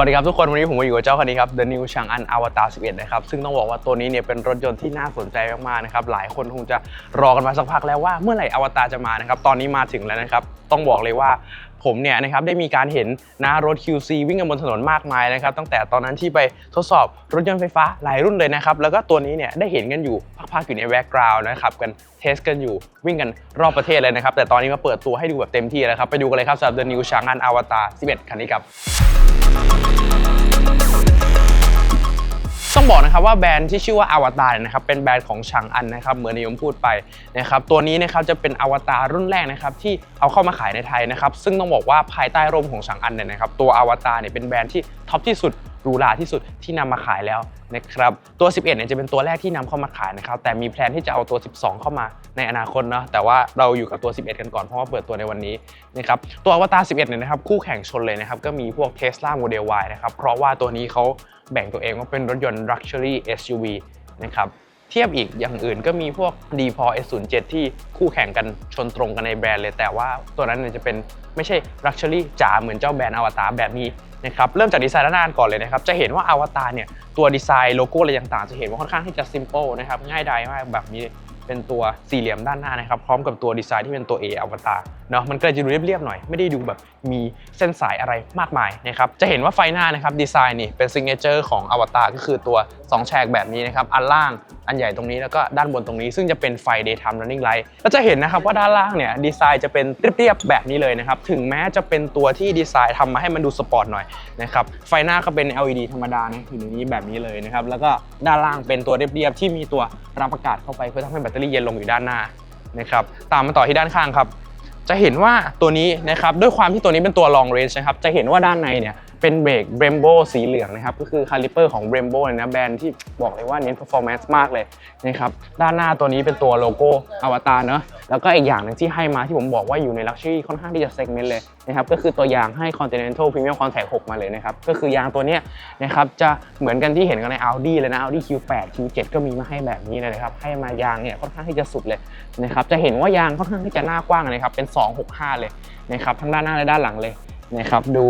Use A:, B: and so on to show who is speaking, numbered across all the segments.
A: วัสดีครับทุกคนวันนี้ผมมาอยู่กับเจ้าคันนี้ครับ The New Chang'an Avatar 11 นะครับ ซึ่งต้องบอกว่าตัวนี้เนี่ยเป็นรถยนต์ที่น่าสนใจมากๆนะครับ หลายคนคงจะรอกันมาสักพักแล้วว่าเมื่อไหร่อวตารจะมานะครับ ตอนนี้มาถึงแล้วนะครับ ต้องบอกเลยว่าผมเนี่ยนะครับได้มีการเห็นนะรถ QC วิ่งกันบนถนนมากมายนะครับ ตั้งแต่ตอนนั้นที่ไปทดสอบรถยนต์ไฟฟ้าหลายรุ่นเลยนะครับ แล้วก็ตัวนี้เนี่ยได้เห็นกันอยู่พักๆอยู่ในแบ็กกราวน์นะครับกันเทสกันอยู่วิ่งกันรอบประเทศเลยนะครับ แต่ตอนนี้มาเปิดตัวให้ดูแบบเต็มที่แล้วครับไปดูกันเลยครับสำหรับ The New Chang'an Avatar 11 คันนี้ครับ ต้องบอกนะครับว่าแบรนด์ที่ชื่อว่าอวตารนะครับเป็นแบรนด์ของชางอันนะครับเหมือนนิยมพูดไปนะครับตัวนี้นะครับจะเป็นอวตารรุ่นแรกนะครับที่เอาเข้ามาขายในไทยนะครับซึ่งต้องบอกว่าภายใต้ร่มของชางอันเนี่ยนะครับตัวอวตารเนี่ยเป็นแบรนด์ที่ท็อปที่สุดหรูหราที่สุดที่นำมาขายแล้วนะครับตัว 11เนี่ยจะเป็นตัวแรกที่นำเข้ามาขายนะครับแต่มีแพลนที่จะเอาตัว 12 เข้ามา ในอนาคตเนาะแต่ว่าเราอยู่กับตัว 11 กันก่อนเพราะว่าเปิดตัวในวันนี้นะครับตัวอวตาร11 เนี่ยนะครับคู่แข่งชนเลยนะครับก็มีพวก Tesla Model Y นะครับเพราะว่าตัวนี้เขาแบ่งตัวเองว่าเป็นรถยนต์ Luxury SUV นะครับเทียบอีกอย่างอื่นก็มีพวก d p o S07 ที่คู่แข่งกันชนตรงกันในแบรนด์เลย แต่ว่าตัวนั้นจะเป็นไม่ใช่ Luxury จ๋าเหมือนเจ้าแบรนด์อวตารแบบนี้นะครับเริ่มจากดีไซน์ด้านหน้าก่อนเลยนะครับจะเห็นว่าอวตารเนี่ยตัวดีไซน์โลโก้อะไรต่างๆ จะเห็นว่าค่อนข้างที่จะ simple นะครับง่ายดายมากแบบนี้ เป็นตัวสี่เหลี่ยมด้านหน้านะครับ พร้อมกับตัวดีไซน์ที่เป็นตัว A อวตารเนาะมันก็เลยจะดูเรียบๆหน่อย ไม่ได้ดูแบบมีเส้นสายอะไรมากมายนะครับ จะเห็นว่าไฟหน้านะครับดีไซน์นี่เป็นซิงเกิลเจอร์ของอวตารก็คือตัว 2 แฉกแบบนี้นะครับ อันล่าง อันใหญ่ตรงนี้แล้วก็ด้านบนตรงนี้ ซึ่งจะเป็นไฟ daytime running light ก็จะเห็นนะครับว่าด้านล่างเนี่ยดีไซน์จะเป็นเรียบๆแบบนี้เลยนะครับ ถึงแม้จะเป็นตัวที่ดีไซน์ทำมาให้มันดูสปอร์ตหน่อยนะครับ ไฟหน้าก็เป็น LED ธรรมดานะอยู่ในนี้แบบนี้เลยนะครับ แล้วก็ด้านล่างเป็นตัวเรียบๆที่มีตัวรับอากาศเข้าไปเพื่อทำให้แบตเตอรี่เย็นลงอยู่ด้านหน้านะครับ ตามมาต่อที่ด้านข้างครับ จะเห็นว่าตัวนี้นะครับด้วยความที่ตัวนี้เป็นตัว long range นะครับ จะเห็นว่าด้านในเนี่ย เป็นเบรก Brembo สีเหลืองนะครับ ก็คือคาลิเปอร์ของ Brembo เลยนะแบรนด์ที่บอกเลยว่าเน้น performance มากเลยนะครับด้านหน้าตัวนี้เป็นตัวโลโก้อวตารเนอะแล้วก็อีกอย่างหนึ่งที่ให้มาที่ผมบอกว่าอยู่ใน luxury ค่อนข้างที่จะ segment เลยนะครับก็คือตัวยางให้ Continental Premium Contact 6 มาเลยนะครับก็คือยางตัวเนี้ยนะครับจะเหมือนกันที่เห็นกันใน Audi เลยนะ Audi Q8 Q7 ก็มีมาให้แบบนี้เลยนะครับให้มายางเนี่ยค่อนข้างที่จะสุดเลยนะครับจะเห็นว่ายางค่อนข้างที่จะหน้ากว้างนะครับเป็น 265 เลยนะครับทั้งด้านหน้าและด้านหลังเลย นะครับดู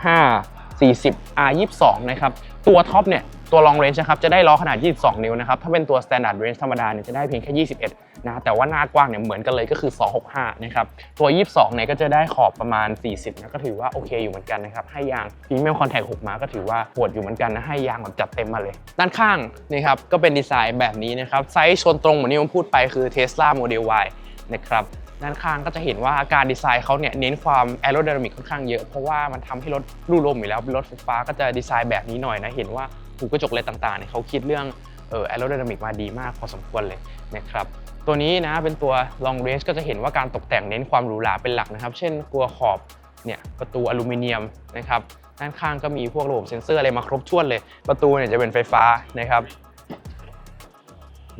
A: 265 40 R 22 นะครับตัวท็อปเนี่ยตัว long range นะครับจะได้ล้อขนาด 22 นิ้วนะครับถ้าเป็นตัว standard range ธรรมดาเนี่ยจะได้เพียงแค่ 21 นะแต่ว่าหน้ากว้างเนี่ยเหมือนกันเลยก็คือ 265 นะครับตัว 22 เนี่ยก็จะได้ขอบประมาณ 40 นะก็ถือว่าโอเคอยู่เหมือนกันนะครับให้ยาง premium contact 6มาก็ถือว่าโหดอยู่เหมือนกันนะให้ยางแบบจัดเต็มมาเลย ด้านข้างนี่ครับก็เป็นดีไซน์แบบนี้นะครับไซส์ชนตรงเหมือนที่ผมพูดไปคือ Tesla Model Y นะครับ ด้านข้างก็จะเห็นว่าการดีไซน์เขาเนี่ยเน้นความแอโร d y นามิกค่อนข้างเยอะ เพราะว่ามันทำให้รถรูลมอยู่แล้วรถไฟฟ้าก็จะดีไซน์แบบนี้หน่อยนะ เห็นว่าหูกระจกอะไรต่างๆเนี่ยเขาคิดเรื่องเออแอโร d y นามิกมาดีมากพอสมควรเลยนะครับตัวนี้นะเป็นตัว long range ก็จะเห็นว่าการตกแต่งเน้นความหรูหราเป็นหลักนะครับ เช่นตัวขอบเนี่ยประตูอลูมิเนียมนะครับด้านข้างก็มีพวกระบบเซ็นเซอร์อะไรมาครบถ้วนเลย ประตูเนี่ยจะเป็นไฟฟ้านะครับ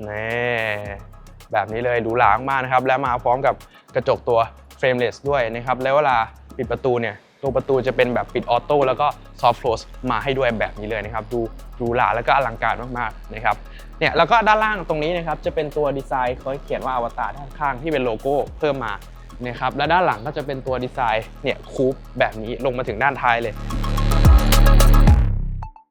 A: นี่ แบบนี้เลยหรูหรามากนะครับและมาพร้อมกับกระจกตัว frameless ด้วยนะครับแล้วเวลาปิดประตูเนี่ยตัวประตูจะเป็นแบบปิดออโต้แล้วก็ soft close มาให้ด้วยแบบนี้เลยนะครับ ดูหรูหราแล้วก็อลังการมากๆนะครับเนี่ยแล้วก็ด้านล่างตรงนี้นะครับจะเป็นตัวดีไซน์เขาเขียนว่าอวตารด้านข้างที่เป็นโลโก้เพิ่มมานะครับและด้านหลังก็จะเป็นตัวดีไซน์เนี่ยคูปแบบนี้ลงมาถึงด้านท้ายเลย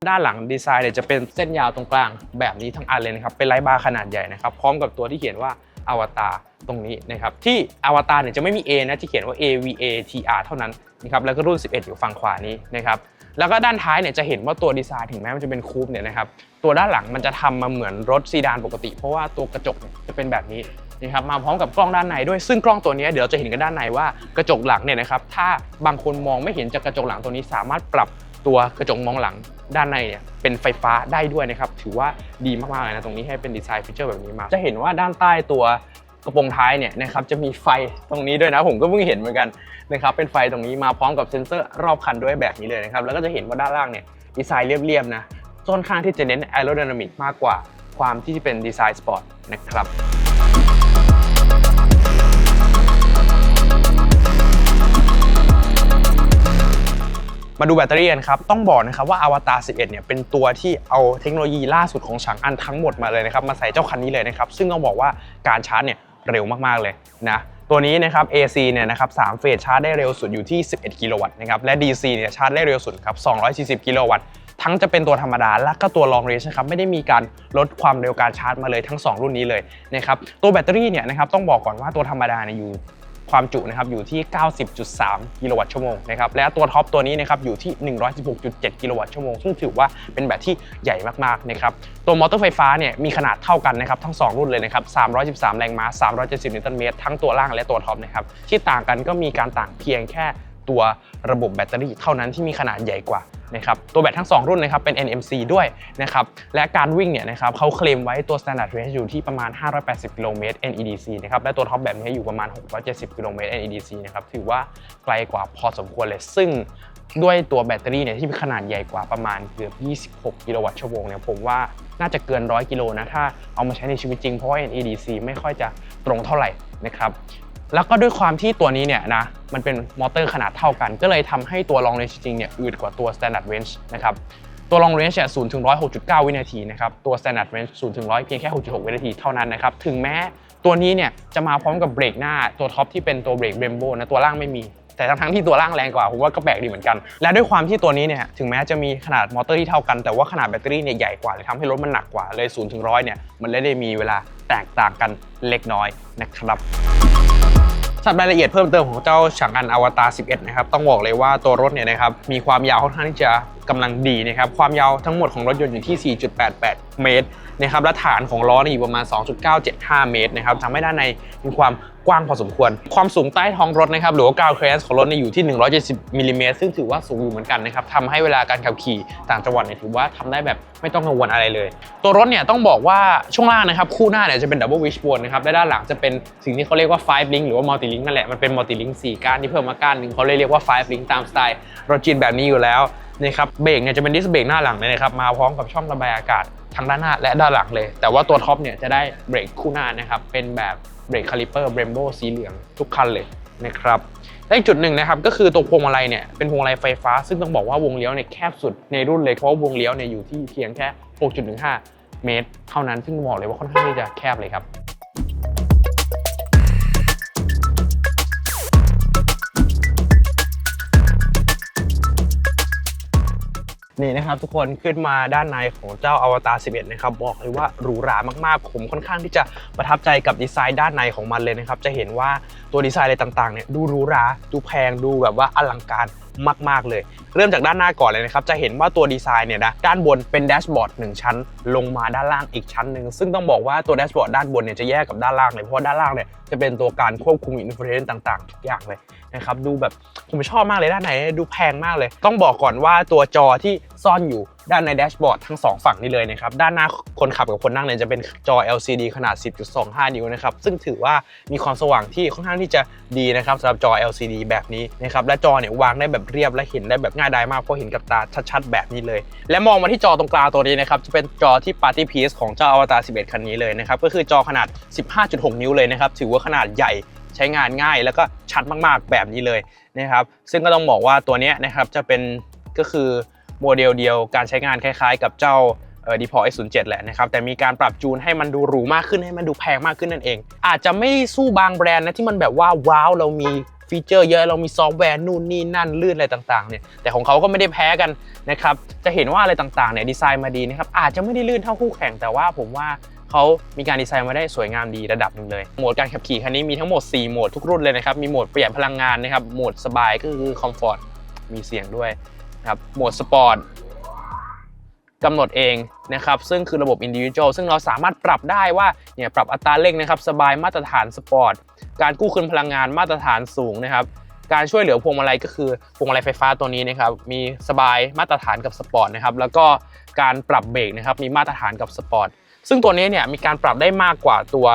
A: ด้านหลังดีไซน์เนี่ยจะเป็นเส้นยาวตรงกลางแบบนี้ทั้งอันเลยนะครับ เป็นไลท์บาร์ขนาดใหญ่นะครับ พร้อมกับตัวที่เขียนว่าอวตารตรงนี้นะครับ ที่อวตารเนี่ยจะไม่มี A นะที่เขียนว่า A V A T R เท่านั้นนะครับแล้วก็รุ่น 11 อยู่ฝั่งขวานี้นะครับแล้วก็ด้านท้ายเนี่ยจะเห็นว่าตัวดีไซน์ถึงแม้มันจะเป็นคูปเนี่ยนะครับตัวด้านหลังมันจะทำมาเหมือนรถซีดานปกติ เพราะว่าตัวกระจกจะเป็นแบบนี้นะครับมาพร้อมกับกล้องด้านในด้วยซึ่งกล้องตัวนี้เดี๋ยวเราจะเห็นกันด้านในว่ากระจกหลังเนี่ยนะครับถ้าบางคนมองไม่เห็นจากกระจกหลังตัวนี้สามารถปรับตัวกระจกมองหลัง ด้านในเนี่ยเป็นไฟฟ้าได้ด้วยนะครับถือว่าดีมากๆเลยนะตรงนี้ให้เป็นดีไซน์ฟีเจอร์แบบนี้มา จะเห็นว่าด้านใต้ตัวกระโปรงท้ายเนี่ยนะครับจะมีไฟตรงนี้ด้วยนะผมก็เพิ่งเห็นเหมือนกันนะครับเป็นไฟตรงนี้มาพร้อมกับเซ็นเซอร์รอบคันด้วยแบบนี้เลยนะครับแล้วก็จะเห็นว่าด้านล่างเนี่ยดีไซน์เรียบๆนะค่อนข้างที่จะเน้นแอโร d y นามิกมากกว่าความที่เป็นดีไซน์สปอร์ตนะครับ มาดูแบตเตอรี่กันครับ ต้องบอกนะครับว่า Avatar 11 เนี่ยเป็นตัวที่เอาเทคโนโลยีล่าสุดของฉางอันทั้งหมดมาเลยนะครับมาใส่เจ้าคันนี้เลยนะครับ ซึ่งต้องบอกว่าการชาร์จเนี่ยเร็วมากๆเลยนะตัวนี้นะครับ AC เนี่ยนะครับ3เฟสชาร์จได้เร็วสุดอยู่ที่ 11 กิโลวัตต์นะครับ และ DC เนี่ยชาร์จได้เร็วสุดครับ 240 กิโลวัตต์ ทั้งจะเป็นตัวธรรมดา และก็ตัว long range นะครับ ไม่ได้มีการลดความเร็วการชาร์จมาเลยทั้ง 2 รุ่นนี้เลยนะครับ ตัวแบตเตอรี่เนี่ยนะครับต้องบอกก่อนว่าตัวธรรมดาเนี่ยอยู่ ความจุนะครับอยู่ที่ 90.3 กิโลวัตต์ชั่วโมงนะครับและตัวท็อปตัวนี้นะครับอยู่ที่ 116.7 กิโลวัตต์ชั่วโมงซึ่งถือว่าเป็นแบตที่ใหญ่มากๆนะครับตัวมอเตอร์ไฟฟ้าเนี่ยมีขนาดเท่ากันนะครับทั้ง 2 รุ่นเลยนะครับ 313 แรงม้า 370 นิวตันเมตรทั้งตัวล่างและตัวท็อปนะครับที่ต่างกันก็มีการต่างเพียงแค่ ตัวระบบแบตเตอรี่เท่านั้นที่มีขนาดใหญ่กว่านะครับตัวแบตทั้ง 2 รุ่นนะครับเป็น NMC ด้วยนะครับและการวิ่งเนี่ยนะครับเขาเคลมไว้ตัว standard range อยู่ที่ประมาณ 580 กิโลเมตร NEDC นะครับและตัวท็อปแบบนี้อยู่ประมาณ 670 กิโลเมตร NEDC นะครับถือว่าไกลกว่าพอสมควรเลย ซึ่งด้วยตัวแบตเตอรี่เนี่ยที่มีขนาดใหญ่กว่าประมาณเกือบ 26 กิโลวัตต์ชั่วโมงเนี่ยผมว่าน่าจะเกิน 100 กิโลนะถ้าเอามาใช้ในชีวิตจริงเพราะว่า NEDC ไม่ค่อยจะตรงเท่าไหร่นะครับ แล้วก็ด้วยความที่ตัวนี้เนี่ยนะมันเป็นมอเตอร์ขนาดเท่ากัน ก็เลยทำให้ตัว long range จริงเนี่ยอืดกว่าตัว standard range นะครับตัว long range เนี่ย0ถึง100 6.9 วินาทีนะครับตัว standard range 0ถึง100 เพียงแค่ 6.6 วินาทีเท่านั้นนะครับถึงแม้ตัวนี้เนี่ยจะมาพร้อมกับเบรกหน้าตัวท็อปที่เป็นตัวเบรกเบมโบนะตัวล่างไม่มีแต่ทั้งที่ตัวล่างแรงกว่าผมว่าก็แปลกดีเหมือนกัน และด้วยความที่ตัวนี้เนี่ยถึงแม้จะมีขนาดมอเตอร์ที่เท่ากันแต่ว่าขนาดแบตเตอรี่เนี่ยใหญ่กว่าเลยทำให้รถมันหนักกว่าเลย0ูนถึง100เนี่ยมันเลยได้มีเวลาแตกต่างกันเล็กน้อยนะครับ สำหรับรายละเอียดเพิ่มเติมของเจ้าฉางอันอวตาร11 นะครับ ต้องบอกเลยว่าตัวรถเนี่ยนะครับ มีความยาวค่อนข้างที่จะ กำลังดีนะครับ ความยาวทั้งหมดของรถยนต์อยู่ที่ 4.88 เมตรนะครับ และฐานของล้อเนี่ยอยู่ประมาณ 2.975 เมตรนะครับทำให้ด้านในมีความกว้างพอสมควร ความสูงใต้ท้องรถนะครับ หรือว่ากราวเครสของรถนี่อยู่ที่ 170 มิลลิเมตร ซึ่งถือว่าสูงอยู่เหมือนกันนะครับทำให้เวลาการขับขี่ต่างจังหวัดเนี่ยถือว่าทำได้แบบไม่ต้องกังวลอะไรเลย ตัวรถเนี่ยต้องบอกว่าช่วงล่างนะครับ คู่หน้าเนี่ยจะเป็นดับเบิลวิชโบนนะครับ และด้านหลังจะเป็นสิ่งที่เขาเรียกว่า five link หรือว่า multi link นั่นแหละ มันเป็น multi link 4ก้านที่เพิ่มมาก้านหนึ่งเขาเลยเรียกว่า five link ตามสไตล์รถจีนแบบนี้อยู่แล้ว นะครับเบรกเนี่ยจะเป็นดิสเบรกหน้าหลังเลยนะครับมาพร้อมกับช่องระบายอากาศทั้งด้านหน้าและด้านหลังเลย แต่ว่าตัวท็อปเนี่ยจะได้เบรกคู่หน้านะครับเป็นแบบเบรกคาลิเปอร์เบรมโบสีเหลืองทุกคันเลยนะครับและอีกจุดหนึ่งนะครับก็คือตัวพวงมาลัยเนี่ยเป็นพวงมาลัยไฟฟ้า ซึ่งต้องบอกว่าวงเลี้ยวเนี่ยแคบสุดในรุ่นเลยเพราะว่าวงเลี้ยวเนี่ยอยู่ที่เพียงแค่ 6.15 เมตร เท่านั้นซึ่งบอกเลยว่าค่อนข้างที่จะแคบเลยครับ นี่นะครับทุกคนขึ้นมาด้านในของเจ้าอวตาร11 นะครับ บอกเลยว่าหรูหรามากๆ ผมค่อนข้างที่จะประทับใจกับดีไซน์ด้านในของมันเลยนะครับ จะเห็นว่าตัวดีไซน์อะไรต่างๆเนี่ยดูหรูหราดูแพงดูแบบว่าอลังการมากๆเลย เริ่มจากด้านหน้าก่อนเลยนะครับ จะเห็นว่าตัวดีไซน์เนี่ยนะด้านบนเป็นแดชบอร์ด1ชั้น ลงมาด้านล่างอีกชั้นหนึ่งซึ่งต้องบอกว่าตัวแดชบอร์ดด้านบนเนี่ยจะแยกกับด้านล่างเลยเพราะด้านล่างเนี่ยจะเป็นตัวการควบคุมอินฟลูเอนซ์ต่างๆทุกอย่างเลยนะครับดูแบบผมชอบมากเลยด้านในดูแพงมากเลย ต้องบอกก่อนว่าตัวจอที่ ซ่อนอยู่ด้านในแดชบอร์ดทั้งสองฝั่งนี้เลยนะครับ ด้านหน้าคนขับกับคนนั่งเนี่ยจะเป็นจอ LCD ขนาด 10.25 นิ้วนะครับ ซึ่งถือว่ามีความสว่างที่ค่อนข้างที่จะดีนะครับสำหรับจอ LCD แบบนี้นะครับ และจอเนี่ยวางได้แบบเรียบและเห็นได้แบบง่ายดายมากเพราะเห็นกับตาชัดๆ แบบนี้เลย และมองมาที่จอตรงกลางตัวนี้นะครับจะเป็นจอที่ Party Piece ของเจ้า Avatar 11 คันนี้เลยนะครับก็คือจอขนาด 15.6 นิ้วเลยนะครับถือว่าขนาดใหญ่ใช้งานง่ายแล้วก็ชัดมากๆแบบนี้เลยนะครับ ซึ่งก็ต้องบอกว่าตัวนี้นะครับจะเป็นก็คือ โมเดลเดียวการใช้งานคล้ายๆ กับเจ้าดีพอ X07 แหละนะครับ แต่มีการปรับจูนให้มันดูหรูมากขึ้นให้มันดูแพงมากขึ้นนั่นเอง อาจจะไม่สู้บางแบรนด์นะที่มันแบบว่าว้าวเรามีฟีเจอร์เยอะเรามีซอฟต์แวร์นู่นนี่นั่นลื่นอะไรต่างๆเนี่ยแต่ของเขาก็ไม่ได้แพ้กันนะครับจะเห็นว่าอะไรต่างๆเนี่ยดีไซน์มาดีนะครับอาจจะไม่ได้ลื่นเท่าคู่แข่งแต่ว่าผมว่าเขามีการดีไซน์มาได้สวยงามดีระดับหนึ่งเลย โหมดการขับขี่คันนี้มีทั้งหมด 4 โหมดทุกรุ่นเลยนะครับ มีโหมดประหยัดพลังงานนะครับ โหมดสบายก็คือคอมฟอร์ต มีเสียงด้วย ครับโหมดสปอร์ตกำหนดเองนะครับซึ่งคือระบบ individual ซึ่งเราสามารถปรับได้ว่าเนี่ยปรับอัตราเร่งนะครับสบายมาตรฐานสปอร์ตการกู้คืนพลังงานมาตรฐานสูงนะครับการช่วยเหลือพวงมาลัยก็คือพวงมาลัยไฟฟ้าตัวนี้นะครับมีสบายมาตรฐานกับสปอร์ตนะครับแล้วก็การปรับเบรกนะครับมีมาตรฐานกับสปอร์ตซึ่งตัวนี้เนี่ยมีการปรับได้มากกว่าตัว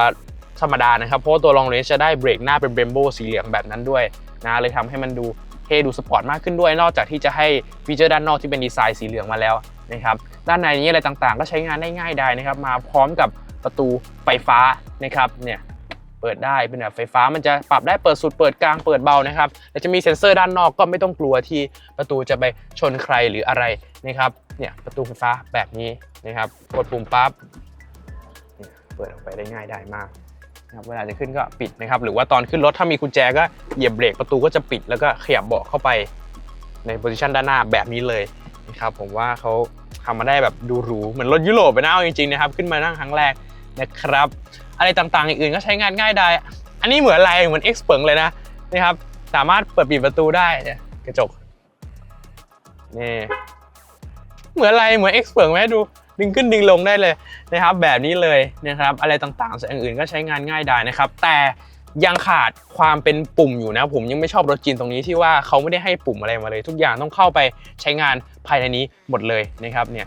A: ธรรมดานะครับเพราะตัว long range จะได้เบรกหน้าเป็นเบรมโบสีเหลืองแบบนั้นด้วยนะเลยทำให้มันดู เท่ดูสปอร์ตมากขึ้นด้วย นอกจากที่จะให้ฟีเจอร์ด้านนอกที่เป็นดีไซน์สีเหลืองมาแล้วนะครับด้านในนี้อะไรต่างๆ ก็ใช้งานได้ง่ายได้นะครับ มาพร้อมกับประตูไฟฟ้านะครับเนี่ยเปิดได้เป็นแบบไฟฟ้ามันจะปรับได้เปิดสุดเปิดกลางเปิดเบานะครับและจะมีเซ็นเซอร์ด้านนอกก็ไม่ต้องกลัวที่ประตูจะไปชนใครหรืออะไรนะครับเนี่ยประตูไฟฟ้าแบบนี้นะครับกดปุ่มปั๊บเนี่ยเปิดออกไปได้ง่ายได้มาก นะครับเวลาจะขึ้นก็ปิดนะครับ หรือว่าตอนขึ้นรถถ้ามีกุญแจก็เหยียบเบรกประตูก็จะปิดแล้วก็ขยับเบาะเข้าไปในโพซิชันด้านหน้าแบบนี้เลยนะครับผมว่าเขาทำมาได้แบบดูหรูเหมือนรถยุโรปไปนะเอาจริงๆนะครับ ขึ้นมานั่งครั้งแรกนะครับ อะไรต่างๆอื่นก็ใช้งานง่ายได้อันนี้เหมือนอะไรเหมือน X เปิงเลยนะนะครับสามารถเปิดปิดประตูได้เนี่ยกระจกนี่เหมือนอะไรเหมือน X เปิงไหมดู ดึงขึ้นดึงลงได้เลยนะครับแบบนี้เลยนะครับอะไรต่างๆส่วนอื่นก็ใช้งานง่ายได้นะครับ แต่ยังขาดความเป็นปุ่มอยู่นะ ผมยังไม่ชอบรถจีนตรงนี้ที่ว่าเขาไม่ได้ให้ปุ่มอะไรมาเลย ทุกอย่างต้องเข้าไปใช้งานภายในนี้หมดเลยนะครับเนี่ย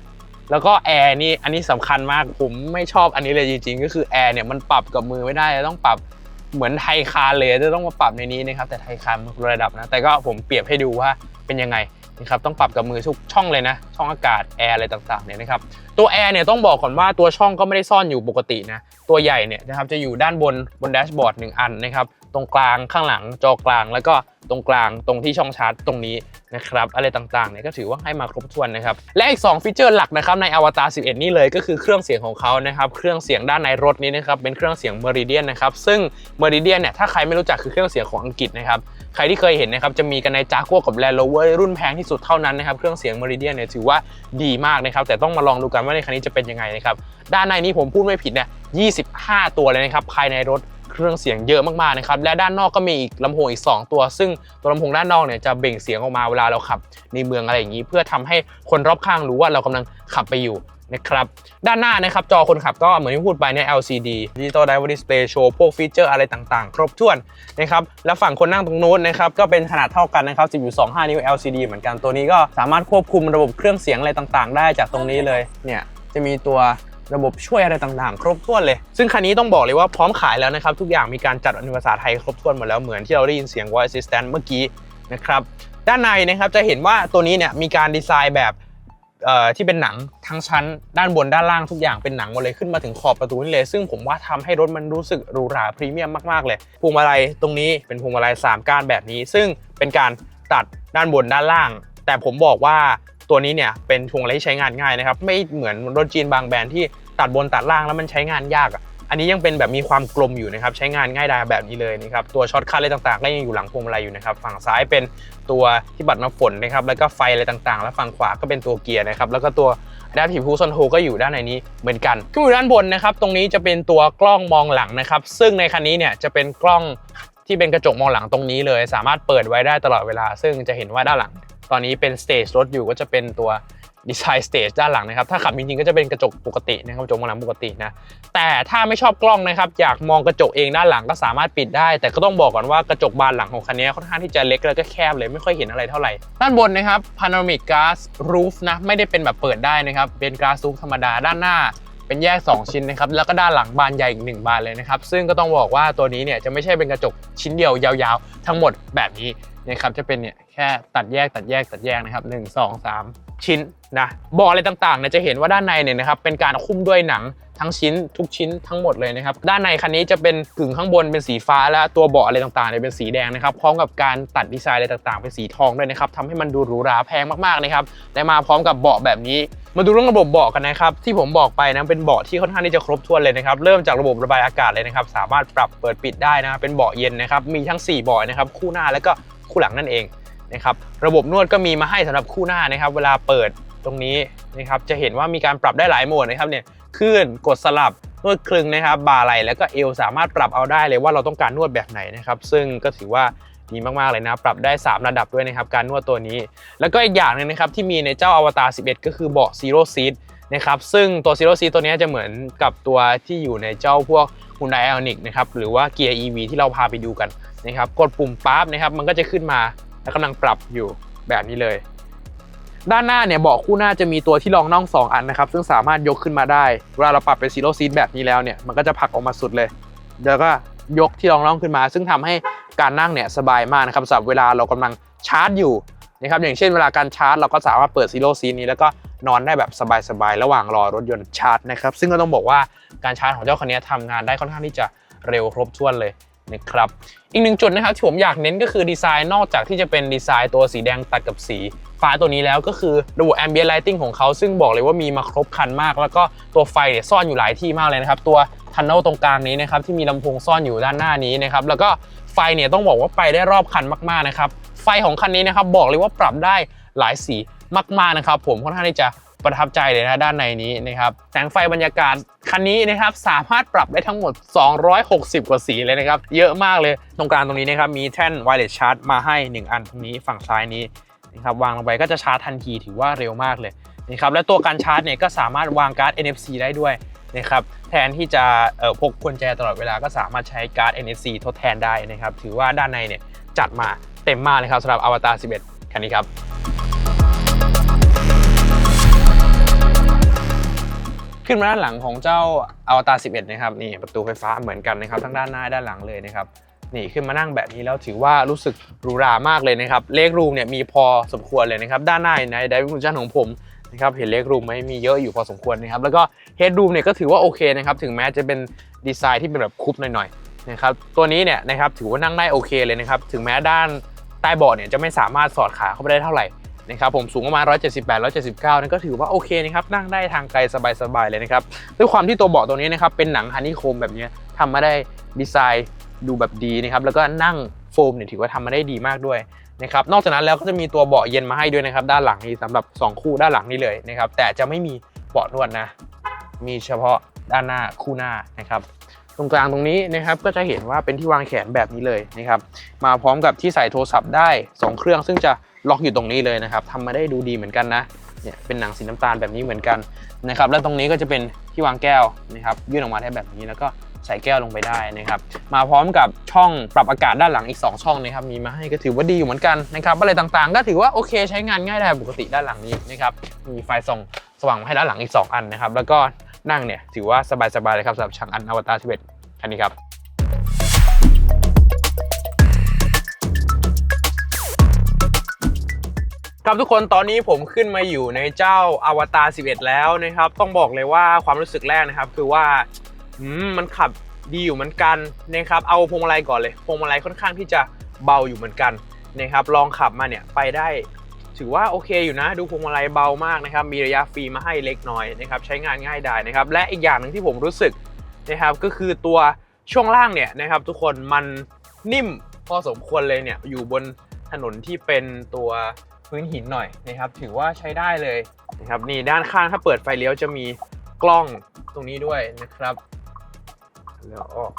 A: แล้วก็แอร์นี่อันนี้สำคัญมากผมไม่ชอบอันนี้เลยจริงๆ ก็คือแอร์เนี่ยมันปรับกับมือไม่ได้ต้องปรับเหมือนไทยคาร์เลยจะต้องมาปรับในนี้นะครับแต่ไทยคาร์มันระดับนะแต่ก็ผมเปรียบให้ดูว่าเป็นยังไง นะครับต้องปรับกับมือทุกช่องเลยนะ ช่องอากาศแอร์อะไรต่างๆเนี่ยนะครับตัวแอร์เนี่ยต้องบอกก่อนว่าตัวช่องก็ไม่ได้ซ่อนอยู่ปกตินะตัวใหญ่เนี่ยนะครับจะอยู่ด้านบนบนแดชบอร์ดหนึ่งอันนะครับ ตรงกลางข้างหลังจอกลาง แล้วก็ตรงกลางตรงที่ช่องชาร์จตรงนี้นะครับอะไรต่างๆเนี่ยก็ถือว่าให้มาครบถ้วนนะครับและอีก 2 ฟีเจอร์หลักนะครับใน Avatar 11 นี่เลยก็คือเครื่องเสียงของเขานะครับเครื่องเสียงด้านในรถนี้นะครับเป็นเครื่องเสียง Meridian นะครับซึ่ง Meridian เนี่ยถ้าใครไม่รู้จักคือเครื่องเสียงของอังกฤษนะครับใครที่เคยเห็นนะครับจะมีกันใน Jaguar กับ Land Rover รุ่นแพงที่สุดเท่านั้นนะครับเครื่องเสียง Meridian เนี่ยถือว่าดีมากนะครับแต่ต้องมาลองดูกันว่าในคันนี้จะเป็นยังไงนะครับด้านในนี้ผมพูดไม่ผิดเนี่ย25 ตัวเลยนะครับภายในรถ เครื่องเสียงเยอะมากๆนะครับและด้านนอกก็มีอีกลำโพงอีก 2 ตัว ซึ่งตัวลำโพงด้านนอกเนี่ยจะเบ่งเสียงออกมาเวลาเราขับ ในเมืองอะไรอย่างนี้ เพื่อทำให้คนรอบข้างรู้ว่าเรากำลังขับไปอยู่นะครับด้านหน้านะครับจอคนขับก็เหมือนที่พูดไปเนี่ย LCD Digital Driver Display โชว์พวกฟีเจอร์อะไรต่างๆ ครบถ้วนนะครับและฝั่งคนนั่งตรงนู้นนะครับก็เป็นขนาดเท่ากันนะครับ 10.25 นิ้ว LCD เหมือนกันตัวนี้ก็สามารถควบคุมระบบเครื่องเสียงอะไรต่างๆ ได้จากตรงนี้เลยเนี่ยจะมีตัว ระบบช่วยอะไรต่างๆ ครบถ้วนเลย ซึ่งคันนี้ต้องบอกเลยว่าพร้อมขายแล้วนะครับ ทุกอย่างมีการจัดเป็นภาษาไทยครบถ้วนหมดแล้วเหมือนที่เราได้ยินเสียง voice assistant เมื่อกี้นะครับด้านในนะครับจะเห็นว่าตัวนี้เนี่ยมีการดีไซน์แบบที่เป็นหนังทั้งชั้นด้านบนด้านล่างทุกอย่างเป็นหนังหมดเลยขึ้นมาถึงขอบประตูนี่เลย ซึ่งผมว่าทำให้รถมันรู้สึกหรูหราพรีเมียมมากๆเลยพวงมาลัยตรงนี้เป็นพวงมาลัย3ก้านแบบนี้ ซึ่งเป็นการตัดด้านบนด้านล่าง แต่ผมบอกว่า ตัวนี้เนี่ยเป็นพวงมาลัยที่ใช้งานง่ายนะครับ ไม่เหมือนรถจีนบางแบรนด์ที่ตัดบนตัดล่างแล้วมันใช้งานยากอะอันนี้ยังเป็นแบบมีความกลมอยู่นะครับ ใช้งานง่ายดายแบบนี้เลยนะครับ ตัวช็อตคัทอะไรต่างๆ ก็ยังอยู่หลังพวงมาลัยอยู่นะครับ ฝั่งซ้ายเป็นตัวที่บัดน้ำฝนนะครับ แล้วก็ไฟอะไรต่างๆ แล้วฝั่งขวาก็เป็นตัวเกียร์นะครับ แล้วก็ตัวด้านผิวคูซอนโฮก็อยู่ด้านในนี้เหมือนกันขึ้นอยู่ด้านบนนะครับ ตรงนี้จะเป็นตัวกล้องมองหลังนะครับ ซึ่งในคันนี้เนี่ยจะเป็นกล้องที่เป็นกระจกมองหลังตรงนี้เลย สามารถเปิดไว้ได้ตลอดเวลา ซึ่งจะเห็นว่าด้านหลัง ตอนนี้เป็นสเตจรถอยู่ก็จะเป็นตัวดีไซน์สเตจด้านหลังนะครับ ถ้าขับจริงๆก็จะเป็นกระจกปกตินะครับกระจกมองหลังปกตินะ แต่ถ้าไม่ชอบกล้องนะครับ อยากมองกระจกเองด้านหลังก็สามารถปิดได้ แต่ก็ต้องบอกก่อนว่ากระจกบานหลังของคันนี้ค่อนข้างที่จะเล็กแล้วก็แคบเลยไม่ค่อยเห็นอะไรเท่าไหร่ ด้านบนนะครับ panoramic glass roof นะไม่ได้เป็นแบบเปิดได้นะครับ เป็น glass roof ธรรมดาด้านหน้าเป็นแยก 2 ชิ้นนะครับ แล้วก็ด้านหลังบานใหญ่อีก1บานเลยนะครับ ซึ่งก็ต้องบอกว่าตัวนี้เนี่ยจะไม่ใช่เป็นกระจกชิ้นเดียวยาวๆ ทั้งหมดแบบนี้ นะครับจะเป็นเนี่ยแค่ตัดแยกตัดแยกตัดแยกนะครับ 1 2 3 ชิ้นนะเบาะอะไรต่างๆเนี่ยจะเห็นว่าด้านในเนี่ยนะครับเป็นการคุ้มด้วยหนังทั้งชิ้นทุกชิ้นทั้งหมดเลยนะครับ ด้านในคันนี้จะเป็นกึ่งข้างบนเป็นสีฟ้าและตัวเบาะอะไรต่างๆเนี่ยเป็นสีแดงนะครับพร้อมกับการตัดดีไซน์อะไรต่างๆ เป็นสีทองด้วยนะครับทำให้มันดูหรูหราแพงมากๆนะครับและมาพร้อมกับเบาะแบบนี้ มาดูเรื่องระบบเบาะกันนะครับ ที่ผมบอกไปนะเป็นเบาะที่ค่อนข้างที่จะครบถ้วนเลยนะครับ เริ่มจากระบบระบายอากาศเลยนะครับ สามารถปรับเปิดปิดได้นะเป็นเบาะเย็นนะครับมีทั้ง 4 เบาะนะครับคู่หน้าแล้วก็ คู่หลังนั่นเองนะครับระบบนวดก็มีมาให้สำหรับคู่หน้านะครับ เวลาเปิดตรงนี้นะครับจะเห็นว่ามีการปรับได้หลายโหมดนะครับเนี่ยขึ้นกดสลับนวดคลึงนะครับบ่าไหล่แล้วก็เอวสามารถปรับเอาได้เลยว่าเราต้องการนวดแบบไหนนะครับซึ่งก็ถือว่าดีมากๆเลยนะ ปรับได้ 3 ระดับด้วยนะครับ การนวดตัวนี้ แล้วก็อีกอย่างหนึงนะครับ ที่มีในเจ้าอวตาร 11 ก็คือเบาะ Zero Seat นะครับ ซึ่งตัว Zero Seat ตัวนี้จะเหมือนกับตัวที่อยู่ในเจ้าพวก Hyundai Ioniq นะครับหรือว่าเกียร์ EV ที่เราพาไปดูกันนะครับกดปุ่มปั๊บนะครับมันก็จะขึ้นมาแล้วกำลังปรับอยู่แบบนี้เลย ด้านหน้าเนี่ยเบาะคู่หน้าจะมีตัวที่รองน่อง 2 อันนะครับ ซึ่งสามารถยกขึ้นมาได้เวลาเราปรับเป็น Zero Seat แบบนี้แล้วเนี่ยมันก็จะผลักออกมาสุดเลยแล้วก็ยกที่รองน่องขึ้นมา ซึ่งทำให้การนั่งเนี่ยสบายมากนะครับสำหรับเวลาเรากำลังชาร์จอยู่นะครับอย่างเช่นเวลาการชาร์จเราก็สามารถเปิดซีโร่ซีนี้แล้วก็ นอนได้แบบสบายๆ ระหว่างรอรถยนต์ชาร์จนะครับ ซึ่งก็ต้องบอกว่าการชาร์จของเจ้าคันนี้ทำงานได้ค่อนข้างที่จะเร็วครบถ้วนเลยนะครับอีกหนึ่งจุดนะครับที่ผมอยากเน้นก็คือดีไซน์นอกจากที่จะเป็นดีไซน์ตัวสีแดงตัดกับสีฟ้าตัวนี้แล้วก็คือระบบ ambient lighting ของเขาซึ่งบอกเลยว่ามีมาครบคันมาก แล้วก็ตัวไฟเนี่ยซ่อนอยู่หลายที่มากเลยนะครับ ตัวทันเนลตรงกลางนี้นะครับที่มีลำโพงซ่อนอยู่ด้านหน้านี้นะครับแล้วก็ไฟเนี่ยต้องบอกว่าไปได้รอบคันมากๆนะครับไฟของคันนี้นะครับบอกเลยว่าปรับได้หลายสี มากๆนะครับ ผมค่อนข้างที่จะประทับใจเลยนะด้านในนี้นะครับแสงไฟบรรยากาศคันนี้นะครับสามารถปรับได้ทั้งหมด 260 กว่าสีเลยนะครับ เยอะมากเลยตรงกลางตรงนี้นะครับมีแท่น wireless charge มาให้ 1 อันตรงนี้ฝั่งซ้ายนี้นะครับวางลงไปก็จะชาร์จทันทีถือว่าเร็วมากเลยนะครับและตัวการชาร์จเนี่ยก็สามารถวางการ์ด NFC ได้ด้วยนะครับแทนที่จะเอ่อพกกุญแจตลอดเวลาก็สามารถใช้การ์ด NFC ทดแทนได้นะครับถือว่าด้านในเนี่ยจัดมาเต็มมากเลยครับสำหรับ Avatar 11 คันนี้ครับ ขึ้นมาด้านหลังของเจ้า Avatar 11 นะครับนี่ประตูไฟฟ้าเหมือนกันนะครับทั้งด้านหน้าด้านหลังเลยนะครับนี่ขึ้นมานั่งแบบนี้แล้วถือว่ารู้สึกหรูหรามากเลยนะครับเลกรูมเนี่ยมีพอสมควรเลยนะครับด้านหน้าในไดวิชั่นของผมนะครับเห็นเลกรูมไหมมีเยอะอยู่พอสมควรนะครับแล้วก็เฮดรูมเนี่ยก็ถือว่าโอเคนะครับถึงแม้จะเป็นดีไซน์ที่เป็นแบบคุบหน่อยๆนะครับตัวนี้เนี่ยนะครับถือว่านั่งได้โอเคเลยนะครับถึงแม้ด้านใต้เบาะเนี่ยจะไม่สามารถสอดขาเข้าไปได้เท่าไหร่ นะครับผมสูงประมาณ 178 179นั่นก็ถือว่าโอเคนะครับนั่งได้ทางไกลสบายๆเลยนะครับด้วยความที่ตัวเบาะตัวนี้นะครับเป็นหนังฮันนี่โคมแบบนี้ทำมาได้ดีไซน์ดูแบบดีนะครับแล้วก็นั่งโฟมเนี่ยถือว่าทำมาได้ดีมากด้วยนะครับนอกจากนั้นแล้วก็จะมีตัวเบาะเย็นมาให้ด้วยนะครับด้านหลังนี้สำหรับ 2 คู่ด้านหลังนี้เลยนะครับแต่จะไม่มีเบาะนวดนะ มีเฉพาะด้านหน้าคู่หน้านะครับตรงกลางตรงนี้นะครับก็จะเห็นว่าเป็นที่วางแขนแบบนี้เลยนะครับมาพร้อมกับที่ใส่โทรศัพท์ได้ 2 เครื่องซึ่งจะ ล็อกอยู่ตรงนี้เลยนะครับทำมาได้ดูดีเหมือนกันนะเนี่ยเป็นหนังสีน้ำตาลแบบนี้เหมือนกันนะครับแล้วตรงนี้ก็จะเป็นที่วางแก้วนะครับยื่นออกมาได้แบบนี้แล้วก็ใส่แก้วลงไปได้นะครับมาพร้อมกับช่องปรับอากาศด้านหลังอีก 2 ช่องนะครับมีมาให้ก็ถือว่าดีอยู่เหมือนกันนะครับอะไรต่างๆ ก็ถือว่าโอเคใช้งานง่ายได้ปกติด้านหลังนี้นะครับมีไฟส่องสว่างมาให้ด้านหลังอีก 2 อันนะครับแล้วก็นั่งเนี่ยถือว่าสบายๆเลยครับสำหรับช่างอันอวตาร11คันนี้ครับ ครับทุกคนตอนนี้ผมขึ้นมาอยู่ในเจ้าอวตาร11 แล้วนะครับ ต้องบอกเลยว่าความรู้สึกแรกนะครับ คือว่ามมันขับดีอยู่เหมือนกันนะครับ เอาพวงมาลัยก่อนเลยพวงมาลัยค่อนข้างที่จะเบาอยู่เหมือนกันนะครับ ลองขับมาเนี่ยไปได้ถือว่าโอเคอยู่นะดูพวงมาลัยเบามากนะครับ มีระยะฟรีมาให้เล็กน้อยนะครับ ใช้งานง่ายได้นะครับ และอีกอย่างหนึ่งที่ผมรู้สึกนะครับ ก็คือตัวช่วงล่างเนี่ยนะครับ ทุกคนมันนิ่มพอสมควรเลยเนี่ยอยู่บนถนนที่เป็นตัว พื้นหินหน่อยนะครับ ถือว่าใช้ได้เลยนะครับนี่ด้านข้างถ้าเปิดไฟเลี้ยวจะมีกล้องตรงนี้ด้วยนะครับแล้วออก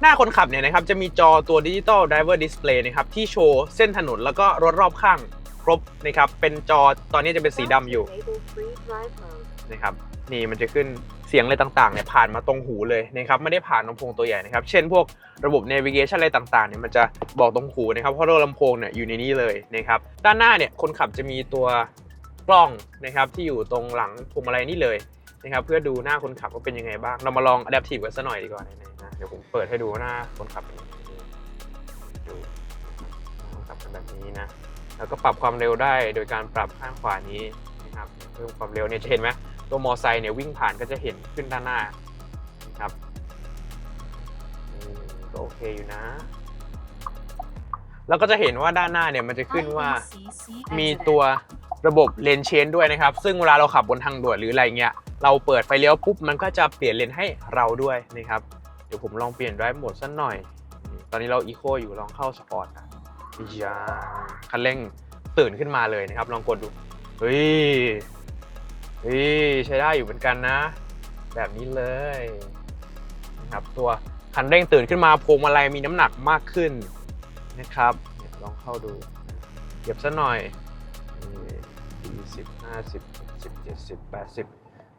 A: หน้าคนขับเนี่ยนะครับจะมีจอตัวดิจิตอลไดเวอร์ดิสเพลย์นะครับที่โชว์เส้นถนนแล้วก็รถรอบข้างครบนะครับเป็นจอตอนนี้จะเป็นสีดำอยู่นะครับนี่มันจะขึ้น สียงอะไรต่างๆเนี่ยผ่านมาตรงหูเลยนะครับไม่ได้ผ่านลำโพงตัวใหญ่นะครับเช่นพวกระบบ navigation อะไรต่างๆเนี่ยมันจะบอกตรงหูนะครับเพราะตัวลำโพงเนี่ยอยู่ในนี้เลยนะครับด้านหน้าเนี่ยคนขับจะมีตัวกล้องนะครับที่อยู่ตรงหลังพวงมาลัยนี่เลยนะครับเพื่อดูหน้าคนขับว่าเป็นยังไงบ้าง เรามาลอง adaptive กันสักหน่อยดีกว่านนะเดี๋ยวผมเปิดให้ดูว่าหน้าคนขับเป็นยังไงดูคนขับเป็นแบบนี้นะแล้วก็ปรับความเร็วได้โดยการปรับข้างขวานี้นะครับเพิ่มความเร็วเนี่ยจะเห็นไหม ตัวมอไซค์เนี่ยวิ่งผ่านก็จะเห็นขึ้นด้านหน้านะครับก็โอเคอยู่นะ แล้วก็จะเห็นว่าด้านหน้าเนี่ยมันจะขึ้นว่ามีตัวระบบเลนเชนด้วยนะครับ ซึ่งเวลาเราขับบนทางด่วนหรืออะไรเงี้ย เราเปิดไฟเลี้ยวปุ๊บมันก็จะเปลี่ยนเลนให้เราด้วยนะครับ เดี๋ยวผมลองเปลี่ยนไดรฟ์โหมดสักหน่อย ตอนนี้เราอีโคอยู่ลองเข้าสปอร์ตนะยาคันเร่งตื่นขึ้นมาเลยนะครับ ลองกดดู เฮ้ย เฮ้ยใช้ได้อยู่เหมือนกันนะ แบบนี้เลยนะครับตัวคันเร่งตื่นขึ้นมาพวงมาลัยมีน้ำหนักมากขึ้นนะครับลองเข้าดูเหยียบซะหน่อยยี่สิบห้าสิบสิบเจ็ดสิบแปดสิบ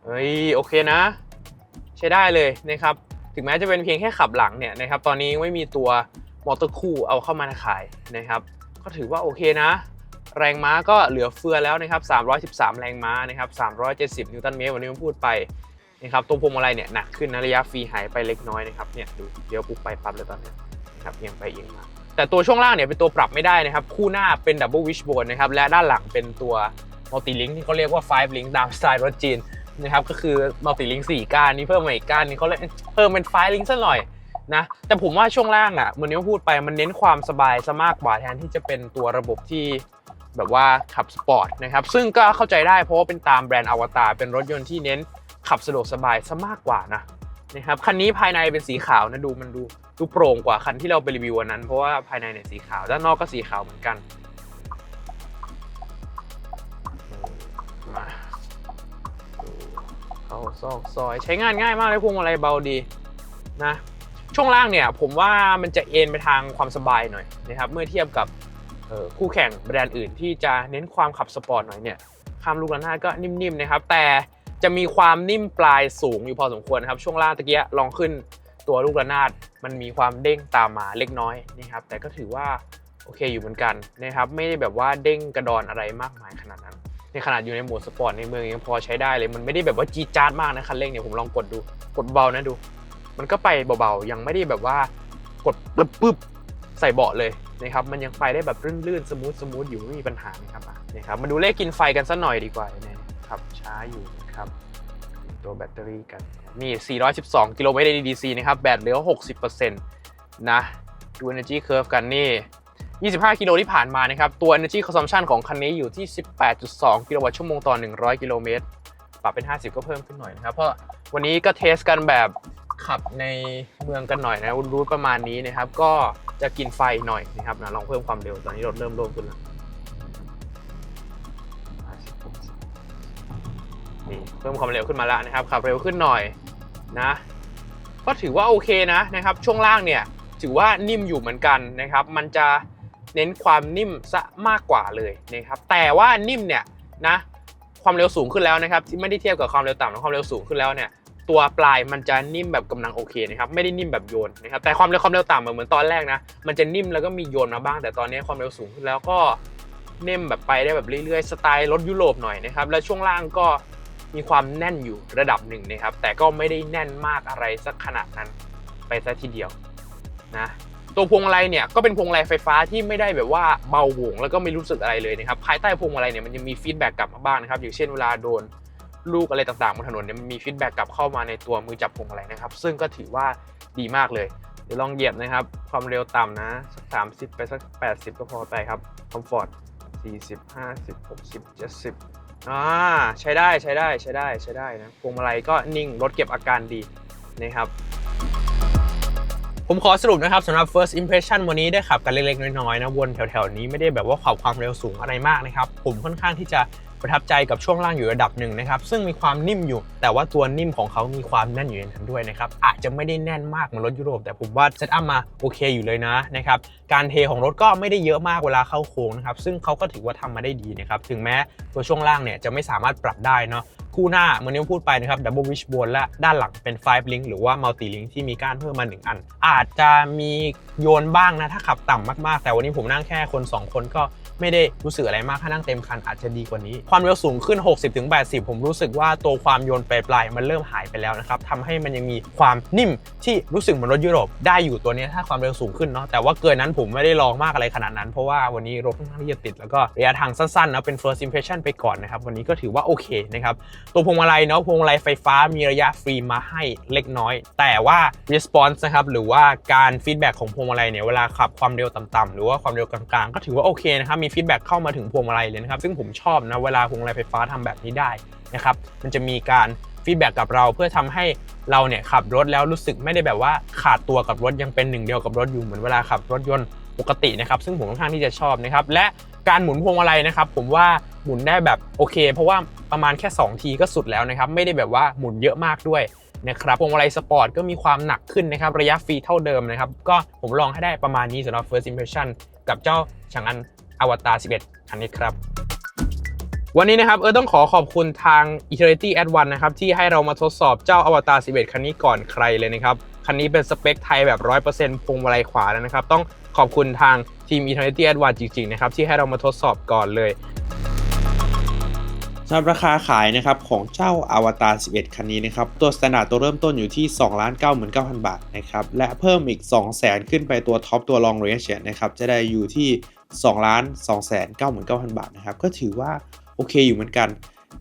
A: เฮ้ยโอเคนะ ใช้ได้เลยนะครับ ถึงแม้จะเป็นเพียงแค่ขับหลังเนี่ยนะครับ ตอนนี้ไม่มีตัวมอเตอร์คู่เอาเข้ามาขายนะครับ ก็ถือว่าโอเคนะ แรงม้าก็เหลือเฟือแล้วนะครับ313 แรงม้านะครับ370 นิวตันเมตรวันนี้ผมพูดไปนะครับตัวพวงมาลัยเนี่ยหนักขึ้นนะระยะฟรีหายไปเล็กน้อยนะครับเนี่ยดูเดี๋ยวปุ๊บไปปั๊บเลยตอนนี้นะครับเอียงไปเอียงมาแต่ตัวช่วงล่างเนี่ยเป็นตัวปรับไม่ได้นะครับ คู่หน้าเป็นดับเบิลวิชโบนนะครับและด้านหลังเป็นตัวมัลติลิงที่เขาเรียกว่า5 link ตามสไตล์รถจีนนะครับก็คือมัลติลิงสี่ก้านนี้เพิ่มมาอีกก้านนี้เขาเลยกเพิ่มเป็นไฟลิงซะหน่อยนะแต่ผมว่าช่วงล่างอะเหมือนที่พูดไปมันเน้นความสบายซะมากกว่าแทนที่จะเป็นตัวระบบที่ แบบว่าขับสปอร์ตนะครับ ซึ่งก็เข้าใจได้เพราะว่าเป็นตามแบรนด์อวตารเป็นรถยนต์ที่เน้นขับสะดวกสบายซะมากกว่านะนะครับคันนี้ภายในเป็นสีขาวนะดูมันดูดูโปร่งกว่าคันที่เราไปรีวิววันนั้น เพราะว่าภายในเนี่ยสีขาวด้านนอกก็สีขาวเหมือนกันมาเข้าซอกซอยใช้งานง่ายมากเลยพวงมาลัยเบาดีนะช่วงล่างเนี่ยผมว่ามันจะเอ็นไปทางความสบายหน่อยนะครับเมื่อเทียบกับ คู่แข่งแบรนด์อื่นที่จะเน้นความขับสปอร์ตหน่อยเนี่ยข้ามลูกระนาดก็นิ่มๆนะครับ แต่จะมีความนิ่มปลายสูงอยู่พอสมควรนะครับ ช่วงล่างตะเกียลองขึ้นตัวลูกระนาดมันมีความเด้งตามมาเล็กน้อยนะครับ แต่ก็ถือว่าโอเคอยู่เหมือนกันนะครับไม่ได้แบบว่าเด้งกระดอนอะไรมากมายขนาดนั้น ในขนาดอยู่ในโหมดสปอร์ตในเมืองยังพอใช้ได้เลยมันไม่ได้แบบว่าจี๊ดจ๊าดมากนะคันเร่งเนี่ยผมลองกดดูกดเบานะดู มันก็ไปเบาๆยังไม่ได้แบบว่ากดปึ๊บปึ๊บใส่เบาะเลย นะครับมันยังไปได้แบบลื่นๆสมูทสมูทอยู่ไม่มีปัญหานะครับอะนะครับมาดูเลขกินไฟกันสักหน่อยดีกว่านะครับช้าอยู่นะครับตัวแบตเตอรี่กันนี่ 412 กิโลเมตร ADC นะครับแบตเหลือ 60%นะดู energy curve กันนี่ 25 กิโลที่ผ่านมานะครับ ตัว energy consumption ของคันนี้อยู่ที่ 18.2 กิโลวัตต์ชั่วโมงต่อ 100 กิโลเมตร ปรับเป็น 50 ก็เพิ่มขึ้นหน่อยนะครับ เพราะวันนี้ก็เทสกันแบบ ขับในเมืองกันหน่อยนะรูทประมาณนี้นะครับ ก็จะกินไฟหน่อยนะครับนะลองเพิ่มความเร็วตอนนี้รถเริ่มโล่งขึ้นแล้วนี่เพิ่มความเร็วขึ้นมาแล้วนะครับขับเร็วขึ้นหน่อยนะก็ถือว่าโอเคนะนะครับ ช่วงล่างเนี่ยถือว่านิ่มอยู่เหมือนกันนะครับ มันจะเน้นความนิ่มซะมากกว่าเลยนะครับ แต่ว่านิ่มเนี่ยนะความเร็วสูงขึ้นแล้วนะครับ ที่ไม่ได้เทียบกับความเร็วต่ำและความเร็วสูงขึ้นแล้วเนี่ย ตัวปลายมันจะนิ่มแบบกำลังโอเคนะครับไม่ได้นิ่มแบบโยนนะครับแต่ความเร็วความเร็วต่ำเหมือนตอนแรกนะมันจะนิ่มแล้วก็มีโยนมาบ้าง แต่ตอนนี้ความเร็วสูงขึ้นแล้วก็นิ่มแบบไปได้แบบเรื่อยๆสไตล์รถยุโรปหน่อยนะครับแล้วช่วงล่างก็มีความแน่นอยู่ระดับหนึ่งนะครับแต่ก็ไม่ได้แน่นมากอะไรสักขนาดนั้นไปซะทีเดียวนะตัวพวงมาลัยเนี่ยก็เป็นพวงมาลัยไฟฟ้าที่ไม่ได้แบบว่าเบาหวงแล้วก็ไม่รู้สึกอะไรเลยนะครับภายใต้พวงมาลัยเนี่ยมันยังมีฟีดแบ็กกลับมาบ้างนะครับอย่างเช่นเวลาโดน ลูกอะไรต่างๆบนถนนเนี่ยมันมีฟีดแบ็กกลับเข้ามาในตัวมือจับพวงมาลัยนะครับ ซึ่งก็ถือว่าดีมากเลยเดี๋ยวลองเหยียบนะครับ ความเร็วต่ำนะสักสามสิบไปสักแปดสิบก็พอไปครับคอมฟอร์ตสี่สิบห้าสิบหกสิบเจ็ดสิบอ่าใช้ได้ใช้ได้ใช้ได้ใช้ได้นะพวงมาลัยก็นิ่งรถเก็บอาการดีนะครับผมขอสรุปนะครับสำหรับ first impression วันนี้ได้ขับกันเล็กๆ น้อยๆนะวนแถวๆนี้ไม่ได้แบบว่าขับความเร็วสูงอะไรมากนะครับ ผมค่อนข้างที่จะ ประทับใจกับช่วงล่างอยู่ระดับหนึ่งนะครับซึ่งมีความนิ่มอยู่ แต่ว่าตัวนิ่มของเขามีความแน่นอยู่ในนั้นด้วยนะครับอาจจะไม่ได้แน่นมากเหมือนรถยุโรป แต่ผมว่าเซตอัพมาโอเคอยู่เลยนะนะครับการเทของรถก็ไม่ได้เยอะมากเวลาเข้าโค้งนะครับซึ่งเขาก็ถือว่าทำมาได้ดีนะครับถึงแม้ตัวช่วงล่างเนี่ยจะไม่สามารถปรับได้เนาะคู่หน้าเมื่อนที่พูดไปนะครับ Double Wishbone และด้านหลังเป็น5 Link หรือว่า Multi Link ที่มีก้านเพิ่มมา 1 อัน อาจจะมีโยนบ้างนะ ถ้าขับต่ำมากๆ แต่วันนี้ผมนั่งแค่คน 2 คนก็ ไม่ได้รู้สึกอะไรมากถ้านั่งเต็มคันอาจจะดีกว่านี้ ความเร็วสูงขึ้น 60-80 ผมรู้สึกว่าตัวความโยนปลายๆมันเริ่มหายไปแล้วนะครับทำให้มันยังมีความนิ่มที่รู้สึกเหมือนรถยุโรปได้อยู่ตัวนี้ถ้าความเร็วสูงขึ้นเนาะแต่ว่าเกินนั้นผมไม่ได้ลองมากอะไรขนาดนั้น เพราะว่าวันนี้รถค่อนข้างที่จะติด แล้วก็ระยะทางสั้นๆนะเป็น first impression ไปก่อนนะครับวันนี้ก็ถือว่าโอเคนะครับตัวพวงมาลัยเนาะพวงมาลัยไฟฟ้ามีระยะฟรีมาให้เล็กน้อย แต่ว่า response นะครับหรือว่าการฟีดแบ็กของพวงมาลัยเนี่ยเวลาขับความเร็วต่ำๆหรือว่าความเร็วกลางๆ ก็ถือว่าโอเคนะครับมีฟีดแบ็กเข้ามาถึงพวงมาลัยเลยนะครับ ซึ่งผมชอบนะเวลาพวงมาลัยไฟฟ้าทำแบบนี้ได้นะครับ มันจะมีการฟีดแบ็กกับเราเพื่อทำให้เราเนี่ยขับรถแล้วรู้สึกไม่ได้แบบว่าขาดตัวกับรถยังเป็นหนึ่งเดียวกับรถอยู่เหมือนเวลาขับรถยนต์ปกตินะครับ ซึ่งผมค่อนข้างที่จะชอบนะครับ และการหมุนพวงมาลัยนะครับ ผมว่าหมุนได้แบบโอเค เพราะว่าประมาณแค่ 2 ทีก็สุดแล้วนะครับ ไม่ได้แบบว่าหมุนเยอะมากด้วยนะครับพวงมาลัยสปอร์ตก็มีความหนักขึ้นนะครับ ระยะฟรีเท่าเดิมนะครับ ก็ผมลองให้ได้ประมาณนี้สำหรับ first impression กับเจ้าฉางอัน อวตาร11 คันนี้ครับ วันนี้นะครับเออต้องขอขอบคุณทาง Eternity a d v a n c e นะครับที่ให้เรามาทดสอบเจ้าอวตาร11 คันนี้ก่อนใครเลยนะครับ คันนี้เป็นสเปคไทยแบบ 100%พวงมาลัยขวาแล้วนะครับ ต้องขอบคุณทางทีม Eternity a d v a n c e จริงๆนะครับที่ให้เรามาทดสอบก่อนเลย
B: สำหรับราคาขายนะครับของเจ้าอวตาร 11 คันนี้นะครับตัวสแตนดาร์ดตัวเริ่มต้นอยู่ที่ 2 9 9 0 0 0 บาทนะครับและเพิ่มอีก 2 0 0 0 0 0 ขึ้นไปตัวท็อปตัวลองเรนจ์นะครับจะได้อยู่ที่ 2 2 9 9 0 0 บาทนะครับ ก็ถือว่าโอเคอยู่เหมือนกัน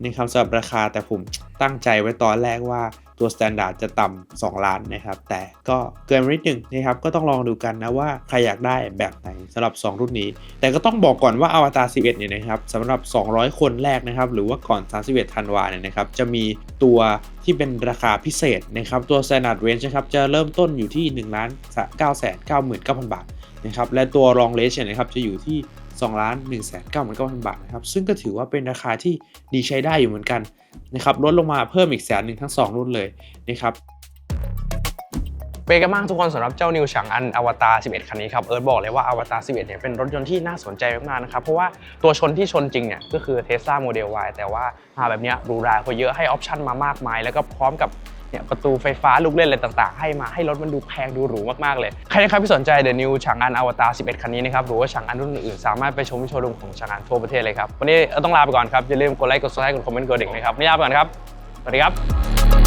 A: นะครับสำหรับราคาแต่ผมตั้งใจไว้ตอนแรกว่าตัว Standard จะต่ำ2ล้านนะครับ แต่ก็เกินไปนิดนึงนะครับก็ต้องลองดูกันนะว่าใครอยากได้แบบไหนสำหรับ 2 รุ่นนี้ แต่ก็ต้องบอกก่อนว่า Avatar 11 เนี่ยนะครับสำหรับ 200 คนแรกนะครับ หรือว่าก่อน 31 ธันวาเนี่ยนะครับ จะมีตัว ที่เป็นราคาพิเศษนะครับตัว Standard Range นะครับจะเริ่มต้นอยู่ที่1ล้าน9 9 9 9 0 0 0 บาทนะครับและตัว Long Range เนี่ยนะครับจะอยู่ที่2ล้าน1 9 9 0 0 บาทนะครับซึ่งก็ถือว่าเป็นราคาที่ดีใช้ได้อยู่เหมือนกันนะครับลดลงมาเพิ่มอีกแสนหนึ่งทั้ง 2 รุ่นเลยนะครับ
C: เป็นกันบ้างทุกคนสำหรับเจ้านิวฉางอันอวตาร11 คันนี้ครับ เอิร์ธบอกเลยว่าอวตาร11 เนี่ยเป็นรถยนต์ที่น่าสนใจมากๆนะครับ เพราะว่าตัวชนที่ชนจริงเนี่ยก็คือ Tesla Model Y แต่ว่ามาแบบเนี้ยรูรากว่าเยอะให้ออปชั่นมามากมาย แล้วก็พร้อมกับเนี่ยประตูไฟฟ้าลูกเล่นอะไรต่างๆ ให้มาให้รถมันดูแพงดูหรูมากๆเลย ใครนะครับที่สนใจ The New ฉางอันอวตาร11 คันนี้นะครับหรือว่าฉางอันรุ่นอื่นๆสามารถไปชมโชว์รูมของฉางอันทั่วประเทศเลยครับวันนี้ต้องลาไปก่อนครับอย่าลืมกดไลค์กด subscribe กดคอมเมนต์กดดิ่งนะครับนี่ลาไปก่อนครับสวัสดีครับ